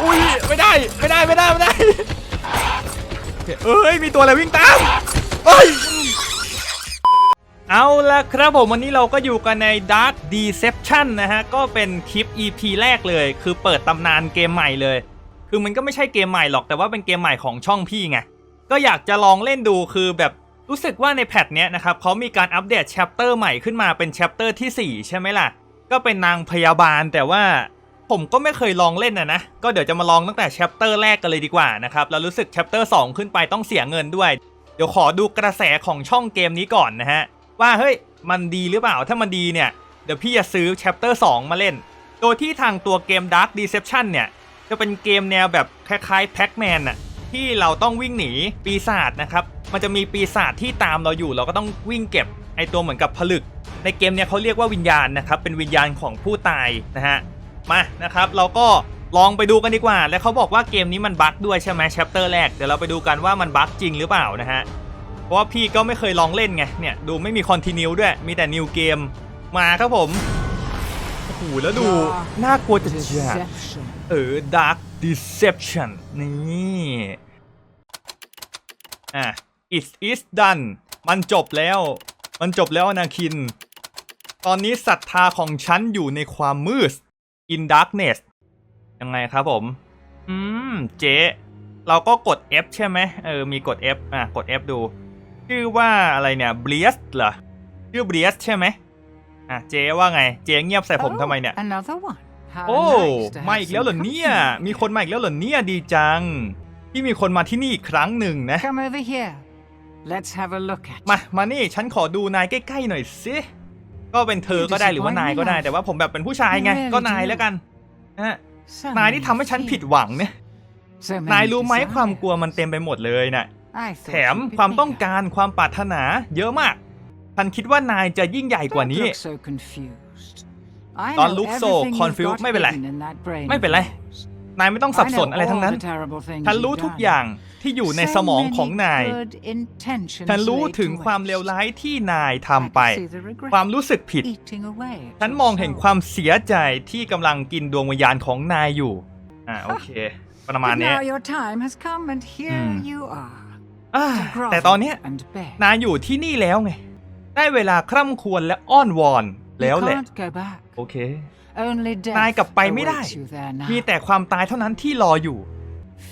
อุ้ยไม่ได้ไม่ได้ไม่ได้ไม่ได้เคเอ้ยมีตัวอะไรวิ่งตามเอ้ยเอาละครับผมวันนี้เราก็อยู่กันใน Dark Deception นะฮะ ก็เป็นคลิป EP แรกเลย คือเปิดตำนานเกมใหม่เลย คือมันก็ไม่ใช่เกมใหม่หรอกแต่ว่าเป็นเกมใหม่ของช่องพี่ไง ก็อยากจะลองเล่นดูคือแบบรู้สึกว่าในแพทเนี้ยนะครับเขามีการอัปเดตแชปเตอร์ใหม่ขึ้นมาเป็นแชปเตอร์ที่ 4 ใช่ไหมล่ะ ก็เป็นนางพยาบาลแต่ว่า ผมก็ไม่เคยลองเล่นนะนะ ก็เดี๋ยวจะมาลองตั้งแต่แชปเตอร์แรกกันเลยดีกว่านะครับ แล้วรู้สึกแชปเตอร์2ขึ้นไปต้องเสียเงินด้วย เดี๋ยวขอดูกระแสของช่องเกมนี้ก่อนนะฮะ ว่าเฮ้ย มันดีหรือเปล่า ถ้ามันดีเนี่ย เดี๋ยวพี่จะซื้อแชปเตอร์2มาเล่น โดยที่ทางตัวเกม Dark Deception เนี่ย จะเป็นเกมแนวแบบคล้ายๆแพ็กแมนอะที่เราต้องวิ่งหนีปีศาจนะครับ มันจะมีปีศาจที่ตามเราอยู่ เราก็ต้องวิ่งเก็บไอตัวเหมือนกับผลึก ในเกมเนี้ยเขาเรียกว่าวิญญาณนะครับ เป็นวิญญาณของผู้ตายนะฮะ มานะครับ เราก็ลองไปดูกันดีกว่า และเขาบอกว่าเกมนี้มันบั๊กด้วยใช่ไหมแชปเตอร์แรก เดี๋ยวเราไปดูกันว่ามันบั๊กจริงหรือเปล่านะฮะ เพราะว่าพี่ก็ไม่เคยลองเล่นไง เนี่ยดูไม่มีคอนติเนียด้วย มีแต่นิวเกม มาครับผม โอ้โหแล้วดู น่ากลัวจัดจ้ะ Deception. เออ Dark Deception นี่ อะ it is done มันจบแล้ว มันจบแล้วอนาคิน ตอนนี้ศรัทธาของฉันอยู่ในความมืด in darkness ยังไงครับผม อืม เจ๊ เราก็กด F ใช่ไหมเออ มีกด F อะ กด F ดู ชื่อว่าอะไรเนี่ย b r i e s เหรอ ชื่อ b r i e s ใช่ไหมอะ เจ๊ว่าไง เจ๊เงียบใส่ผมทำไมเนี่ย Oh, another one. How โอ้ nice to have มาอีกแล้วเหรอ some เนี่ย company. มีคนมาอีกแล้วเหรอเนี่ย ดีจัง ที่มีคนมาที่นี่อีกครั้งหนึ่งนะ Come over here. Let's have a look at มา มานี่ ฉันขอดูนายใกล้ๆหน่อยสิ ก็เป็นเธอก็ได้หรือว่านายก็ได้แต่ว่าผมแบบเป็นผู้ชายไงก็นายแล้วกันนะฮะ So นาย many นี่ทำให้ฉันผิด fears. หวังเนี่ย So many นายรู้ไหม desires. ความกลัวมันเต็มไปหมดเลยน่ะ I thought แถม you'd be ความต้อง bigger. การความปรารถนาเยอะมากฉันคิดว่านายจะยิ่งใหญ่กว่า Don't นี้ look so confused. I Don't know look so everything you've confused. got ไม่เป็นไร hidden in that brain ไม่เป็นไร of yours. นายไม่ต้องสับสน I know อะไรทั้ง all นั้น the terrible things ฉันรู้ you've ทุก done. อย่าง ที่อยู่ใน So สมองของ many นาย good intentions ฉันรู้ laid ถึง to ความ waste. เลวร้ายที่นาย I ทำไป can see the regret ความรู้สึกผิด eating away at ฉัน your มองเห็น soul. ความเสียใจที่กำลังกินดวงวิญญาณของนายอยู่ อ่าโอเค ประมาณ But เนี้ย now your time has come and here Hmm. you are. อ่า to แต่ตอนเนี้ย grovel and beg. นายอยู่ที่นี่แล้วไง ได้เวลาคร่ำควรและอ้อนวอนแล้ว You แหละ can't go back. โอเค Only death นายกลับไปไม่ได้ awaits you there now. มีแต่ความตายเท่านั้นที่รออยู่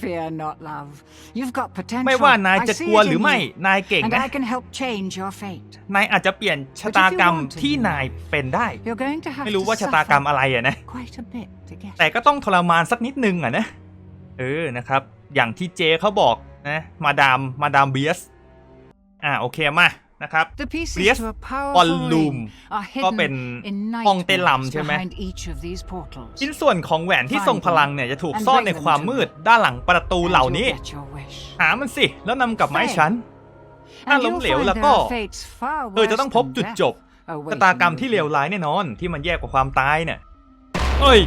Fear not, love. You've got potential. ไม่ว่านายจะ I see กลัว it in หรือไม่ you. นายเก่ง And นะ I can help change your fate. นายอาจจะเปลี่ยนชะตากรรมที่นายเป็นได้ You're going to have ไม่รู้ to ว่าชะตากรรม suffer อะไรอะนะ quite a bit to get แต่ก็ต้องทรมานสักนิดนึงอะนะ เออ นะครับ อย่างที่เจเขาบอกนะ มาดาม มาดามเบียส อ่า โอเคมา นะครับ The pieces Yes, to a powerful Ballroom ring are ก็เป็น hidden in ห้องเต้น nightmares รำใช่ไหม behind each of these portals. ชิ้นส่วนของแหวนที่ทรงพลังเนี่ยจะถูกซ่อนในความมืดด้านหลังประตู And เหล่า you'll นี้ get your wish. หามันสิ แล้วนำกลับมาให้ฉัน ถ้า And ล้ม you'll เหลว find แล้ว there ก็ are fates far เออจะ worse ต้องพบ than จุด death จบ awaiting ชะตากรรม you ที่เลวร้ายแน่นอน ที่มันแย่กว่าความตายเนี่ยเอ้ย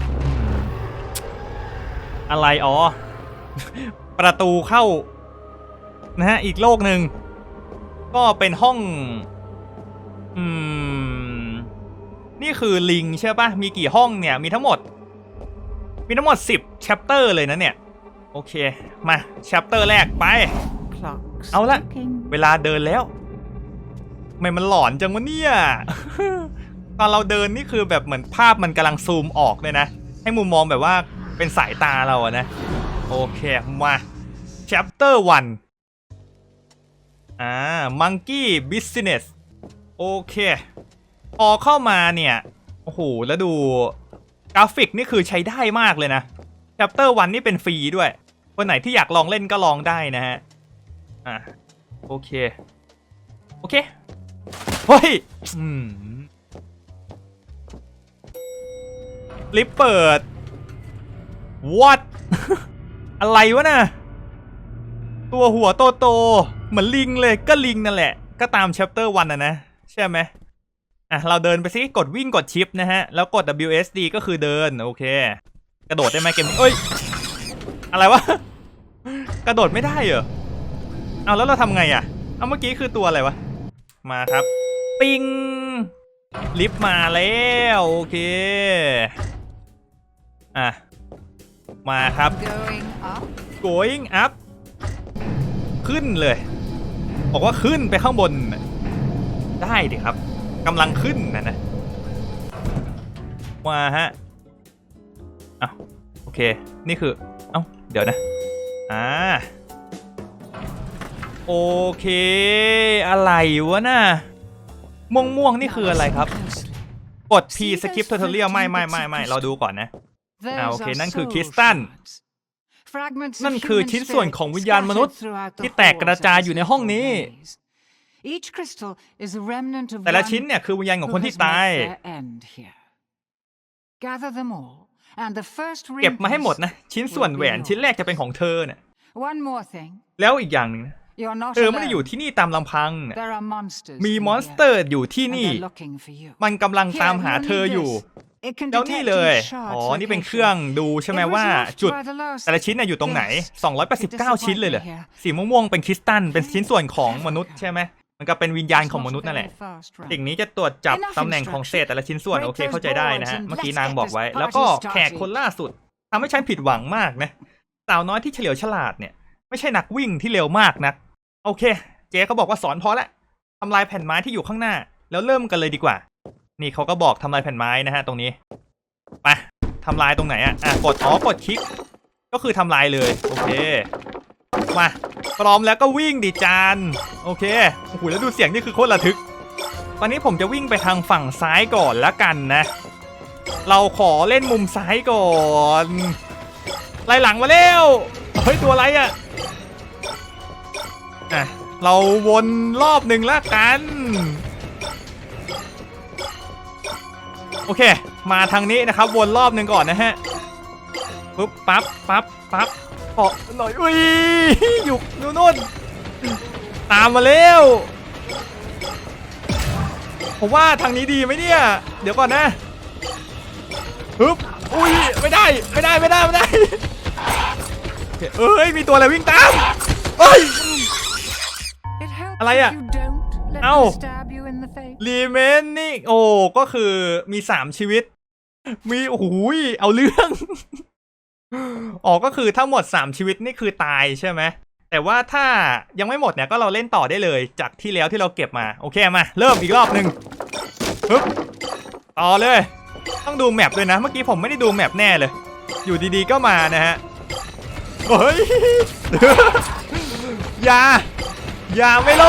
อะไรอ๋อ ประตูเข้า นะฮะ อีกโลกหนึ่ง ก็เป็นห้อง อืม นี่คือลิงใช่ปะมีกี่ห้องเนี่ย มีทั้งหมด มีทั้งหมด 10แชปเตอร์เลยนะเนี่ย โอเค มาแชปเตอร์แรกไป Clocks เอาละ ticking. เวลาเดินแล้วทำไม่มันหลอนจังวะเนี่ย ตอนเราเดินนี่คือแบบเหมือนภาพมันกำลังซูมออกเลยนะ ให้มุมมองแบบว่าเป็นสายตาเราอะนะ โอเค มา chapter 1 อ่า monkey business โอเคพอเข้ามาเนี่ย โอ้โห แล้วดูกราฟิกนี่คือใช้ได้มากเลยนะ chapter 1 นี่เป็นฟรีด้วย คนไหนที่อยากลองเล่นก็ลองได้นะฮะ อะ โอเค โอเค เฮ้ยอืมลิฟเปิด what อะไรวะน่ะ ตัวหัวโตโตๆเหมือนลิงเลยก็ลิงนั่นแหละ ก็ตาม chapter 1นะนะใช่ไหมอะเราเดินไปสิกดวิ่งกดชิปนะฮะ แล้วกด WSD ก็คือเดิน โอเค กระโดดได้ไหมเกมนี้เอ้ย อะไรวะ กระโดดไม่ได้เหรอเอาแล้วเราทำไงอะเอาเมื่อกี้คือตัวอะไรวะ มาครับ ปิงลิฟต์มาแล้ว โอเค อะ มาครับ Going up. ขึ้นเลย บอกว่าขึ้นไปข้างบน ได้ดิครับกำลังขึ้นนะนะมาฮะอ้าวโอเค นี่คือ เอ้า เดี๋ยวนะ อ่า โอเค อะไรวะน่ะ ม่วงม่วงนี่คืออะไรครับ กด P skip tutorial ไม่ไม่ไม่ไม่เราดูก่อนนะ อ่าโอเค นั่นคือคริสตัล นั่นคือ human ชิ้นส่วนของวิญญาณมนุษย์ scattered throughout the ที่แตกกระจายอยู่ในห้องนี้ halls of this maze. Each crystal is a remnant of แต่ละ one ชิ้นเนี่ยคือวิญญาณของ who คนที่ has ตาย met their end here. Gather them all, and the first เก็บมาให้หมด ring นะ ชิ้นส่วนแหวนชิ้นแรกจะเป็นของเธอเนี่ย piece. One more thing. แล้วอีกอย่างหนึ่งนะ You're not เธอไม่ได้อยู่ alone. ที่นี่ตามลำพังน่ะ There are monsters มี in มอนสเตอ here, ร์อยู่ที่ and นี่ they're looking for you. มันกำลัง Here, ตามหา you เธอ need อยู่ this. It can แล้วนี่ detect เลย each shard's อ๋อ นี่เป็น location. เครื่องดูใช่ไหม It was ว่า left จุด by the last แต่ละชิ้นน่ะอยู่ตรงไหน Yes. 289 ชิ้นเลยเหรอ สีม่วงๆ เป็นคริสตัล เป็นชิ้นส่วนของมนุษย์ใช่ไหม มันก็เป็นวิญญาณของมนุษย์นั่นแหละ สิ่งนี้จะตรวจจับตำแหน่งของเศษแต่ละชิ้นส่วน โอเค เข้าใจได้นะฮะ เมื่อกี้นางบอกไว้ แล้วก็แขกคนล่าสุดทำให้ฉันผิดหวังมากนะ สาวน้อยที่เฉลียวฉลาดเนี่ย ไม่ใช่นักวิ่งที่เร็วมากนะ โอเค เจ๊เขาบอกว่าสอนพอละทำลายแผ่นไม้ที่อยู่ข้างหน้า แล้วเริ่มกันเลยดีกว่า นี่เขาก็บอกทำลายแผ่นไม้นะฮะตรงนี้ไปทำลายตรงไหนอะอะกดอ๋อกดคลิก ก็คือทำลายเลยโอเคมาพร้อมแล้วก็วิ่งดิจานโอเคโอ้โหแล้วดูเสียงนี่คือโคตรระทึก ตอนนี้ผมจะวิ่งไปทางฝั่งซ้ายก่อนละกันนะ เราขอเล่นมุมซ้ายก่อนไล่หลังมาเร็วเฮ้ยตัวอะไรอะ อะ เราวนรอบหนึ่งและกัน โอเค มาทางนี้นะครับ วนรอบหนึ่งก่อนนะฮะปุ๊บปั๊บปั๊บปั๊บเกาะหน่อยอุ้ยอยู่นู่นนู่นตามมาเร็วผมว่าทางนี้ดีไหมเนี่ย เดี๋ยวก่อนนะฮึบอุ้ยไม่ได้ไม่ได้ไม่ได้ไม่ได้เคเอ้ยมีตัวอะไรวิ่งตามเอ้ย อะไร if อะ you don't let เอ้า them stab you in the face. รีเมนนี่ โอ้ ก็คือมีสามชีวิต มีโอ้โหยเอาเรื่อง อ๋อ ก็คือทั้งหมดสามชีวิตนี่คือตายใช่ไหม แต่ว่าถ้ายังไม่หมดเนี่ยก็เราเล่นต่อได้เลย จากที่แล้วที่เราเก็บมา โอเคมา เริ่มอีกรอบหนึ่งปึ๊บต่อเลย ต้องดูแมปด้วยนะ เมื่อกี้ผมไม่ได้ดูแมปแน่เลย อยู่ดีๆก็มานะฮะ เฮ้ย อย่า อย่าไม่โล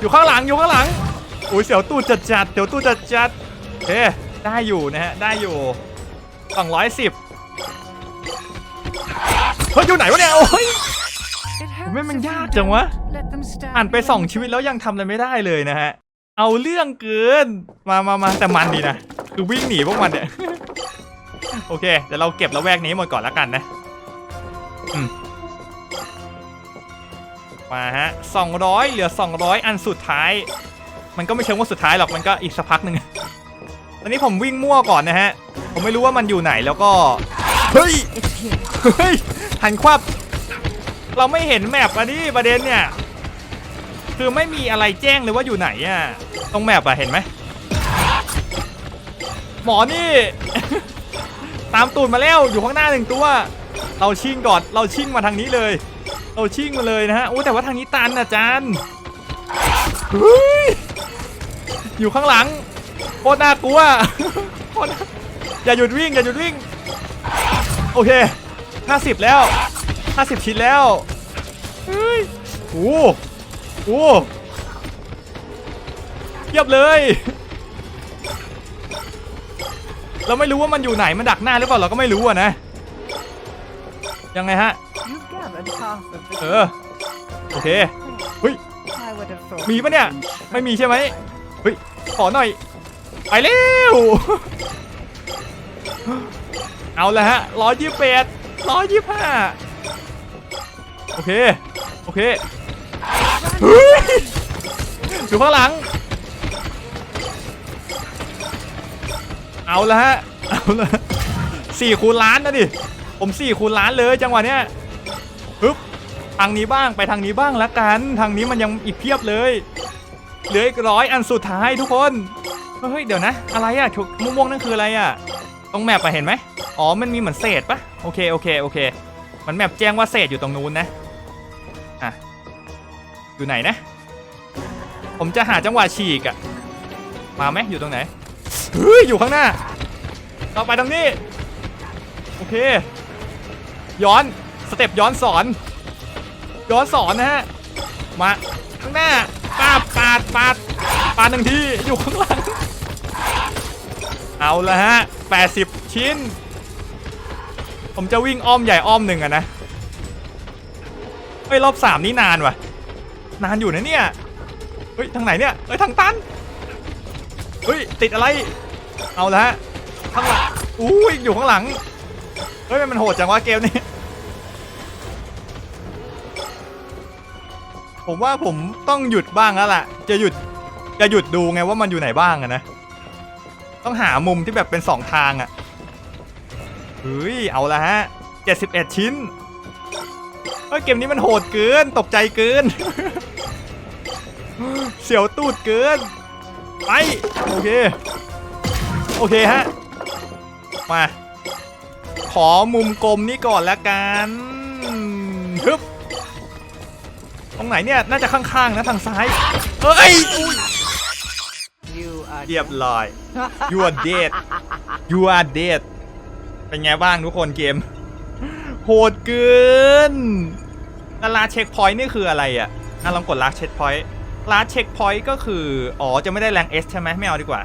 อยู่ข้างหลังอยู่ข้างหลังอุ้ยเสียวตู้จัดจัดเดี๋ยวตู้จัดจัดเอ๊ได้อยู่นะฮะได้อยู่สองร้อยสิบเฮ้ยอยู่ไหนวะเนี่ยโอ้ยไม่มันยากจังวะอ่านไปสองชีวิตแล้วยังทำอะไรไม่ได้เลยนะฮะเอาเรื่องเกินมามามาแต่มันดีนะคือวิ่งหนีพวกมันเนี่ยโอเคเดี๋ยวเราเก็บระแวกนี้หมดก่อนแล้วกันนะอืม มาฮะสองร้อยเหลือสองร้อยอันสุดท้าย มันก็ไม่เชิงว่าสุดท้ายหรอกมันก็อีกสักพักหนึ่งตอนนี้ผมวิ่งมั่วก่อนนะฮะ ผมไม่รู้ว่ามันอยู่ไหนแล้วก็เฮ้ยเฮ้ยหันควับ เราไม่เห็นแมปอันนี้ประเด็นเนี่ยคือไม่มีอะไรแจ้งเลยว่าอยู่ไหนอะตรงแมปอะเห็นไหมหมอนี่ ตามตูดมาแล้วอยู่ข้างหน้าหนึ่งตัว เราชิงก่อนเราชิงมาทางนี้เลย เราชิงมาเลยนะฮะโอ้แต่ว่าทางนี้ตันอาจารย์อยู่ข้างหลังโคตรน่ากลัวโคตรอย่าหยุดวิ่งอย่าหยุดวิ่ง โอเค 50 แล้ว 50 ชิ้นแล้วเฮ้ยโอ้โหโอ้โหเทียบเลย เราไม่รู้ว่ามันอยู่ไหนมันดักหน้าหรือเปล่าเราก็ไม่รู้อะนะ ยังไงฮะ You've gathered half of the เออ โอเค เฮ้ย I would have thought มีปะเนี่ย you'd been ไม่มีใช่ไหมเฮ้ย ขอหน่อย ไปเร็ว เอาละฮะร้อยยี่สิบแปดร้อยยี่สิบห้าโอเค โอเคเฮ้ยอยู่ข้างหลัง เอาละฮะ เอาละสี่คูณล้านนะดิ ผมสี่คูณล้านเลยจังหวะเนี้ยปึ๊บทางนี้บ้างไปทางนี้บ้างละกัน ทางนี้มันยังอีกเพียบเลยเหลืออีกร้อยอันสุดท้ายทุกคนเฮ้ยเดี๋ยวนะ อะไรอะชุดม่วงนั่นคืออะไรอะตรงแมปอะเห็นไหมอ๋อมันมีเหมือนเศษปะโอเคโอเคโอเค มันแมปแจ้งว่าเศษอยู่ตรงนู้นนะอะอยู่ไหนนะ ผมจะหาจังหวะฉีกอะมาไหมอยู่ตรงไหนเฮ้ยอยู่ข้างหน้าเราไปทางนี้ โอเค ย้อนสเต็ปย้อนสอน ย้อนสอนนะฮะมาข้างหน้าปาดปาดปาดปาดหนึ่งทีอยู่ข้างหลัง เอาละฮะ80 ชิ้น ผมจะวิ่งอ้อมใหญ่อ้อมหนึ่งอะนะเฮ้ยรอบสามนี่นานว่ะ นานอยู่นะเนี่ยเฮ้ยทางไหนเนี่ยเฮ้ยทางตันเฮ้ยติดอะไร เอาละฮะข้างหลังอุ้ยอยู่ข้างหลัง เฮ้ยมันโหดจังวะเกมนี้ ผมว่าผมต้องหยุดบ้างแล้วล่ะ จะหยุดจะหยุดดูไงว่ามันอยู่ไหนบ้างอะนะ ต้องหามุมที่แบบเป็นสองทางอะเฮ้ยเอาละฮะ71ชิ้นเฮ้ยเกมนี้มันโหดเกินตกใจเกิน เสียวตูดเกิน ไป โอเค โอเคฮะ มา ขอมุมกลมนี่ก่อนละกันฮึบตรงไหนเนี่ย น่าจะข้างๆนะทางซ้ายเฮ้ยเรียบร้อย you are dead you are dead เป็นไงบ้างทุกคนเกม โหดเกินแล้วลาเช็คพอยต์นี่คืออะไรอะอะลองกดลาเช็คพอยต์ลาเช็คพอยต์ก็คือ อ๋อ จะไม่ได้แรง S ใช่ไหมไม่เอาดีกว่า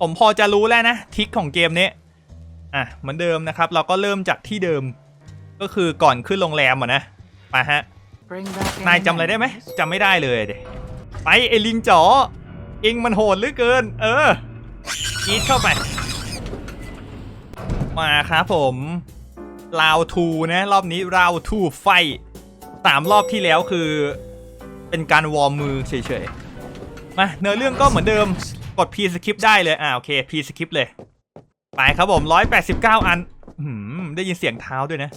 ผมพอจะรู้แล้วนะทริคของเกมนี้ อะเหมือนเดิมนะครับ เราก็เริ่มจากที่เดิม ก็คือก่อนขึ้นโรงแรมอะนะมาฮะ Bring back นาย any จำอะไรได้ไหม memories? จำไม่ได้เลยเดไปไอ้ลิงจ๋อเองมันโหดเหลือเกิน เออกีดเข้าไป มาครับผมราวทูนะรอบนี้ราวทูไฟสามรอบที่แล้วคือ เป็นการวอร์มมือเฉยๆ มาเนื้อเรื่องก็เหมือนเดิมกด P skip ได้เลย อ่าโอเค P skip เลย ไปครับผม 189 อันอื้อหือได้ยินเสียงเท้าด้วยนะ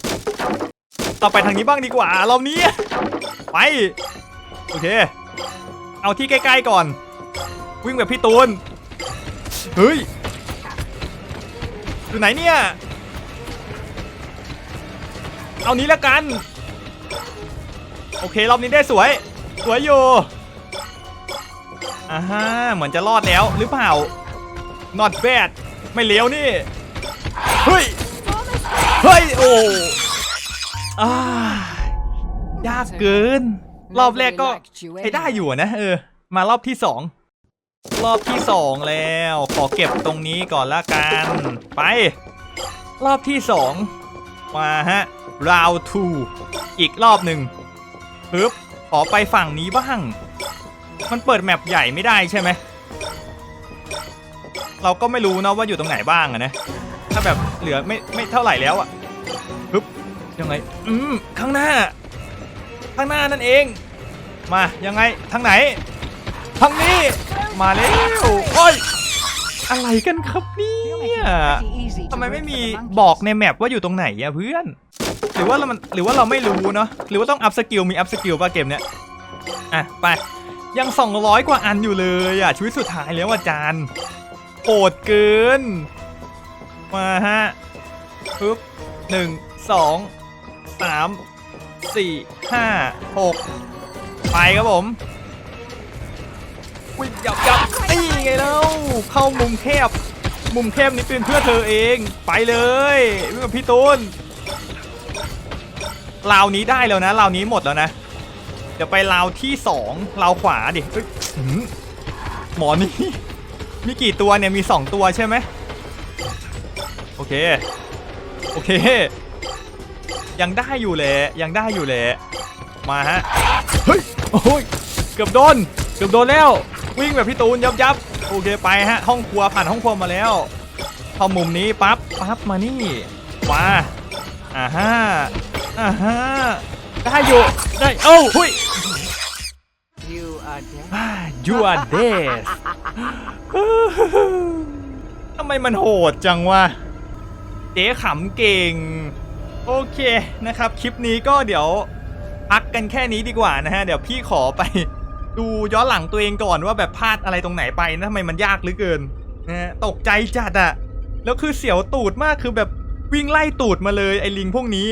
ต่อไปทางนี้บ้างดีกว่ารอบนี้ ไป โอเค เอาที่ใกล้ๆก่อน วิ่งแบบพี่ตูน เฮ้ย อยู่ไหนเนี่ย เอานี้ละกัน โอเครอบนี้ได้สวย สวยอยู่อ่าฮะเหมือนจะรอดแล้วหรือเปล่า not bad ไม่เลี้ยวนี่ เฮ้ย เฮ้ย โอ้อ่ายากเกิน รอบแรกก็ใช้ได้อยู่อะนะ เออ มารอบที่สอง รอบที่สองแล้ว ขอเก็บตรงนี้ก่อนละกัน ไป รอบที่สอง มาฮะ round two อีกรอบหนึ่งปึ๊บขอไปฝั่งนี้บ้าง มันเปิดแมปใหญ่ไม่ได้ใช่ไหม เราก็ไม่รู้นะว่าอยู่ตรงไหนบ้างอะนะ ถ้าแบบเหลือไม่ไม่เท่าไหร่แล้วอะปึ๊บยังไง อืมข้างหน้า ข้างหน้านั่นเอง มายังไงทางไหนทางนี้ มาแล้วโอ้ยอะไรกันครับเนี่ยทำไมไม่มีบอกในแมปว่าอยู่ตรงไหนอะเพื่อน หรือว่าเรามันหรือว่าเราไม่รู้เนาะหรือว่าต้องอัพสกิลมีอัพสกิลป่ะเกมเนี้ยอะไปยัง 200 กว่าอันอยู่เลยอะชีวิตสุดท้ายแล้วอาจารย์ โหดเกิน มาฮะปึ๊บหนึ่งสองสามสี่ห้าหกไปครับผมวิ่งยับยับนี่ไงแล้วเข้ามุมแคบ มุมแคบนี้เป็นเพื่อเธอเอง ไปเลยวิ่งกับพี่ตูนราวนี้ได้แล้วนะราวนี้หมดแล้วนะ เดี๋ยวไปราวที่สองราวขวาดิหมหมอนี่ มีกี่ตัวเนี่ยมีสองตัวใช่ไหมโอเค โอเค ยังได้อยู่แหละยังได้อยู่แหละมาฮะ เฮ้ย โอ้ย เกือบโดน เกือบโดนแล้ว วิ่งแบบพี่ตูนยับยับโอเคไปฮะ ห้องครัวผ่านห้องครัวมาแล้วเข้ามุมนี้ปั๊บปั๊บมานี่ มาอ่าฮะอ่าฮะได้อยู่ ได้โอ้าหุย You are dead. อ่า you are dead ทำไมมันโหดจังวะ เจ๊ขำเก่ง โอเคนะครับ คลิปนี้ก็เดี๋ยวพักกันแค่นี้ดีกว่านะฮะ เดี๋ยวพี่ขอไปดูย้อนหลังตัวเองก่อนว่าแบบพลาดอะไรตรงไหนไปนะทำไมมันยากเหลือเกินนะฮะตกใจจัดอะแล้วคือเสียวตูดมากคือแบบวิ่งไล่ตูดมาเลยไอ้ลิงพวกนี้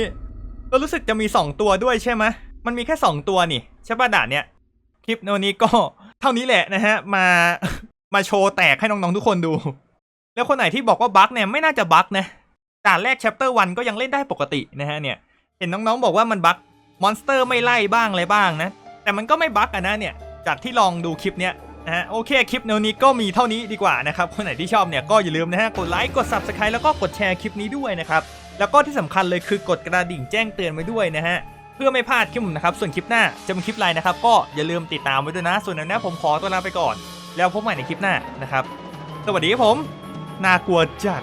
แล้วรู้สึกจะมี 2 ตัวด้วยใช่ไหมมันมีแค่ 2 ตัวนี่ใช่ป่ะด่านเนี้ยคลิปวันนี้ก็เท่านี้แหละนะฮะมา มาโชว์แตกให้น้องๆทุกคนดู แล้วคนไหนที่บอกว่าบั๊กเนี่ยไม่น่าจะบั๊กนะด่านแรก chapter 1ก็ยังเล่นได้ปกตินะฮะเนี่ย เห็นน้องๆบอกว่ามันบั๊กมอนสเตอร์ไม่ไล่บ้างอะไรบ้างนะ แต่มันก็ไม่บั๊กอะนะเนี่ย จากที่ลองดูคลิปเนี้ยนะฮะโอเคคลิปแนวนี้ก็มีเท่านี้ดีกว่านะครับ คนไหนที่ชอบเนี่ยก็อย่าลืมนะฮะกดไลค์กด subscribe แล้วก็กดแชร์คลิปนี้ด้วยนะครับแล้วก็ที่สำคัญเลยคือกดกระดิ่งแจ้งเตือนไว้ด้วยนะฮะเพื่อไม่พลาดคลิปผมนะครับส่วนคลิปหน้าจะเป็นคลิปอะไรนะครับก็อย่าลืมติดตามไว้ด้วยนะ ส่วนในนี้ผมขอตัวลาไปก่อน แล้วพบใหม่ในคลิปหน้านะครับ สวัสดีครับผม น่ากลัวจัด